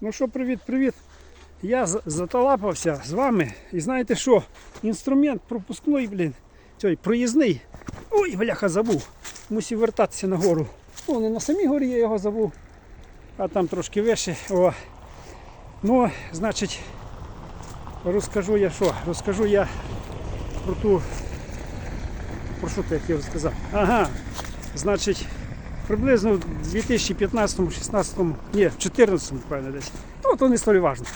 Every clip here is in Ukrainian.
Ну що, привіт, привіт. Я заталапався з вами. І знаєте що? Інструмент пропускний, блін. Цей проїзний. Ой, бляха, забув. Мусив вертатися на гору. О, не на самій горі я його забув. А там трошки вище. О. Ну, значить, розкажу я що? Розкажу я про ту. Про що ти я хотів сказати? Ага. Значить, приблизно в 2015-16, ні, в 2014, певне десь. Ну, то не столь важно.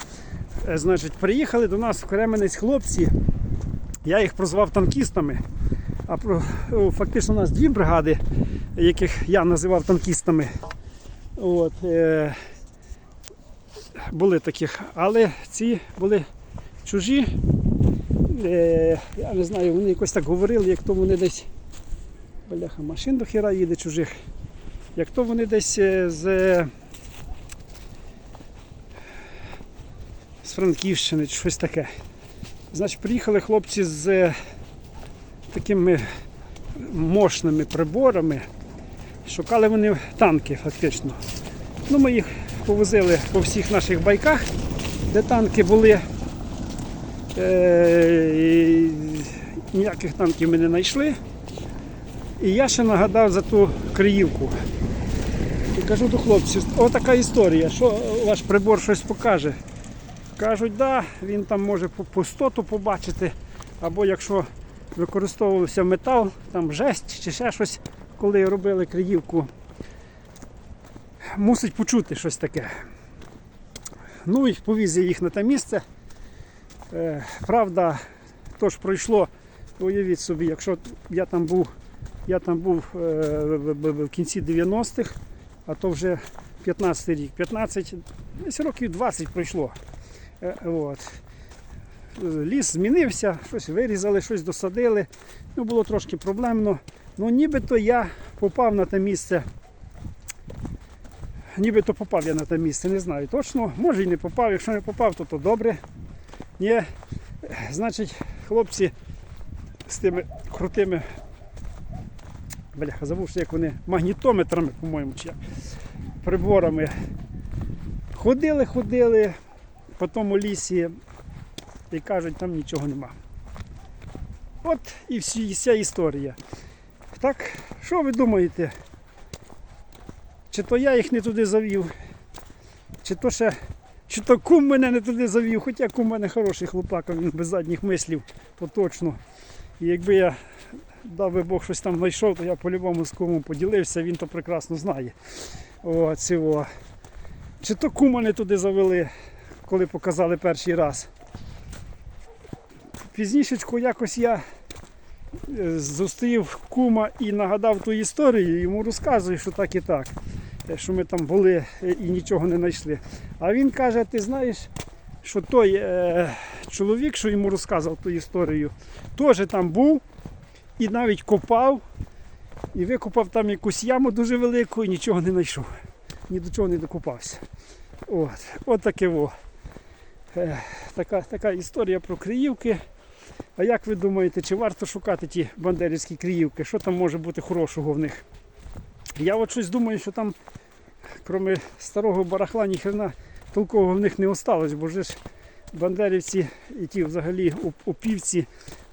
Е, Значить, приїхали до нас в Кременець хлопці. Я їх прозвав танкістами. А про, фактично у нас дві бригади, яких я називав танкістами. От, е, були таких, але ці були чужі. Е, я не знаю, вони якось так говорили, як то вони десь. Бляха, машин до хіра їде чужих. Як то вони десь е, з, з Франківщини чи щось таке. Значить, приїхали хлопці з е, такими мощними приборами. Шукали вони танки фактично. Ну, ми їх повозили по всіх наших байках, де танки були. Е, ніяких танків ми не знайшли. І я ще нагадав за ту Криївку. Кажу до хлопців, отака історія, що ваш прибор щось покаже. Кажуть, да, він там може пустоту побачити, або якщо використовувався метал, там жесть чи ще щось, коли робили Криївку, мусить почути щось таке. Ну і повіз я їх на те місце. Е, правда, то ж пройшло, уявіть собі, якщо я там був я там був е, в кінці 90-х, а то вже 15 рік. 15, десь років 20 пройшло. Е, От. Ліс змінився, щось вирізали, щось досадили. Ну, було трошки проблемно. Ну, нібито я попав на те місце. Нібито попав я на те місце, не знаю точно. Може і не попав. Якщо не попав, то то добре. Ні. Значить, хлопці з тими крутими Бляха, забув, що як вони магнітометрами, по-моєму, чи як, приборами. Ходили, ходили по тому лісі і кажуть, там нічого нема. От і вся історія. Так, що ви думаєте? Чи то я їх не туди завів, чи то ще, чи то кум мене не туди завів, хоча кум мене хороший хлопак, він без задніх мислів, то точно. І якби я дав би Бог щось там знайшов, то я по-любому з кумом поділився, він то прекрасно знає. О, цього. Чи то кума не туди завели, коли показали перший раз. Пізнішечку якось я е, зустрів кума і нагадав ту історію, йому розказую, що так і так. е, Що ми там були е, і нічого не знайшли. А він каже, ти знаєш, що той е, чоловік, що йому розказав ту історію, теж там був і навіть копав, і викопав там якусь яму дуже велику і нічого не знайшов. Ні до чого не докопався. От, от таке во. Е, така, така історія про Криївки. А як ви думаєте, чи варто шукати ті бандерівські Криївки? Що там може бути хорошого в них? Я от щось думаю, що там, крім старого барахла, ніхрена толкового в них не осталось, бо ж бандерівці і ті взагалі опівці,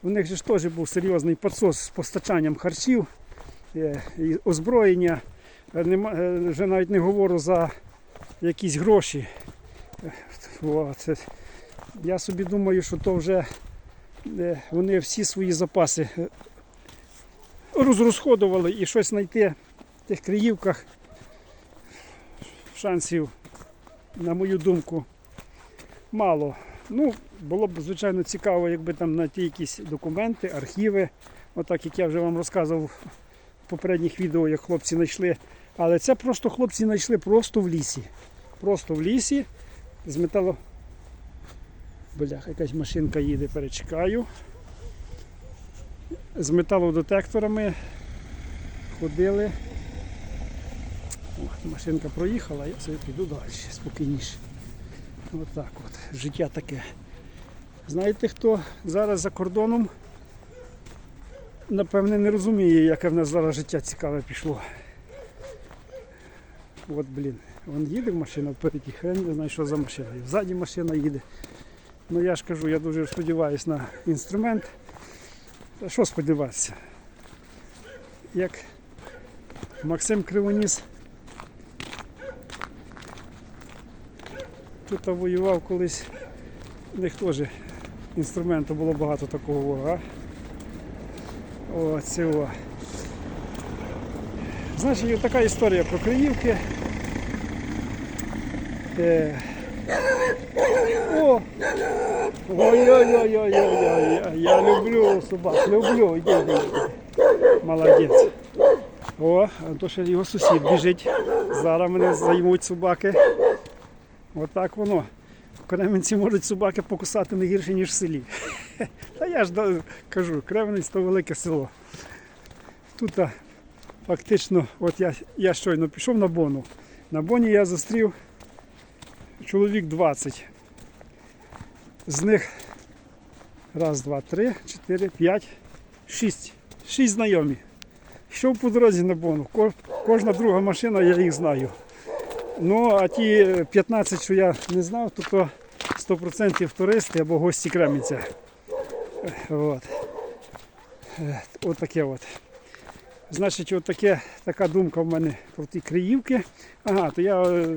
у них же ж теж був серйозний підсос з постачанням харчів, е, і озброєння. Е, е, Вже навіть не говорю за якісь гроші. Я собі думаю, що то вже вони всі свої запаси розрозходували і щось знайти в тих Криївках шансів, на мою думку, мало. Ну, було б звичайно цікаво, якби там знайти якісь документи, архіви, отак як я вже вам розказував в попередніх відео, як хлопці знайшли. Але це просто хлопці знайшли просто в лісі. Просто в лісі з метало. Бляха, якась машинка їде, перечекаю. З металодетекторами ходили. О, машинка проїхала, я собі піду далі, спокійніше. Отак от, життя таке. Знаєте, хто зараз за кордоном, напевне, не розуміє, яке в нас зараз життя цікаве пішло. От, блін, Вон їде машина впереді, хрен не знає, що за машина. І Ззаді машина їде. Ну я ж кажу, я дуже сподіваюся на інструмент. Та що сподіватися? Як Максим Кривоніс тут воював колись, в них теж інструменту було багато такого ворога. О, це о. Значить, така історія про Криївки. Е... О! Ой-ой-ой-ой-ой-ой. Я люблю собак, люблю. Іди. Молодець. О, то ще його сусід біжить. Зараз мене займуть собаки. Отак воно. В Кременці можуть собаки покусати не гірше, ніж в селі. Та я ж кажу, Кременець то велике село. Тут фактично, от я, я щойно пішов на Бону. На Боні я зустрів чоловік 20. З них раз, два, три, чотири, п'ять, шість. Шість знайомі. Йшов по дорозі на Бону. Кожна друга машина, я їх знаю. Ну, а ті 15, що я не знав, то, то 100% туристи або гості Кременця. Е, От. Е, От таке от. Значить, от таке, така думка в мене про ті Криївки. Ага, то я е,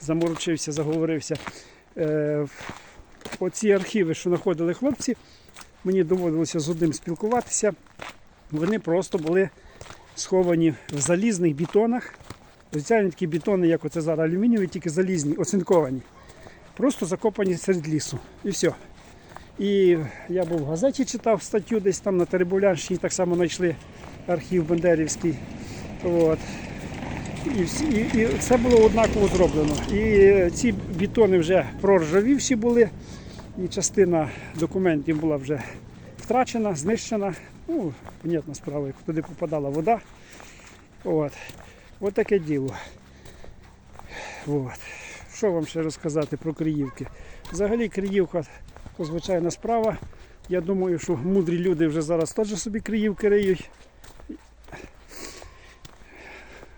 заморочився, заговорився. Е, оці архіви, що знаходили хлопці, мені доводилося з одним спілкуватися. Вони просто були сховані в залізних бетонах. Спеціальні такі бетони, як оце зараз алюмінієві, тільки залізні, оцинковані. Просто закопані серед лісу. І все. І я був в газеті, читав статтю, десь там на Теребулянщині так само знайшли архів Бендерівський. От. І, і, і це було однаково зроблено. І ці бетони вже проржавівші були, і частина документів була вже втрачена, знищена. Ну, понятна справа, як туди попадала вода. От. От таке діло. От. Що вам ще розказати про Криївки? Взагалі Криївка то звичайна справа. Я думаю, що мудрі люди вже зараз теж собі Криївки риють.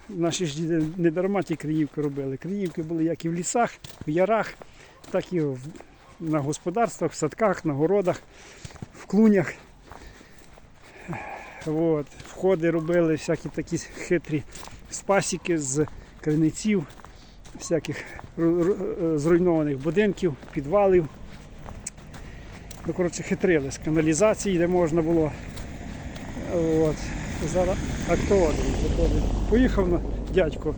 Наші ж діди не дарма ті Криївки робили. Криївки були як і в лісах, в ярах, так і на господарствах, в садках, на городах, в клунях. От. Входи робили всякі такі хитрі спасіки з криниців, всяких е, зруйнованих будинків, підвалів. Ну, коротше, хитрили з каналізації, де можна було. От. Зараз а хто один заходить. Поїхав на дядько.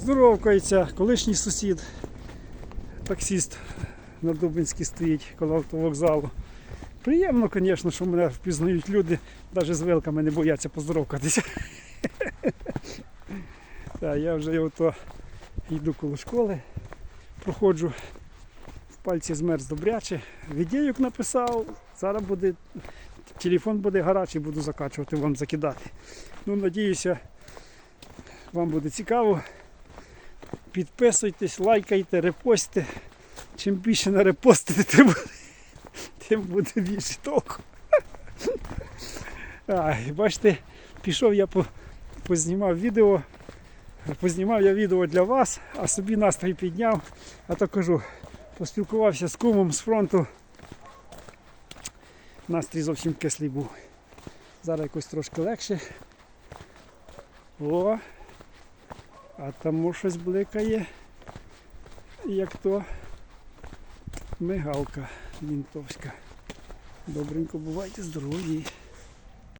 Здоровкається, колишній сусід, таксіст на Дубинській стоїть коло автовокзалу. Приємно, звісно, що мене впізнають люди, навіть з вилками не бояться поздоровкатися. Так, я вже ото йду коло школи, проходжу, в пальці змерз добряче. Відеюк написав, зараз буде, телефон буде гарячий, буду закачувати, вам закидати. Ну, надіюся, вам буде цікаво. Підписуйтесь, лайкайте, репостите. Чим більше нарепостите, тим буде, тим буде більше толку. А, бачите, пішов я по, познімав відео. Познімав я відео для вас, а собі настрій підняв. А то кажу, поспілкувався з кумом з фронту. Настрій зовсім кислий був. Зараз якось трошки легше. О! А тому щось бликає. Як то мигалка мінтовська. Добренько бувайте здорові.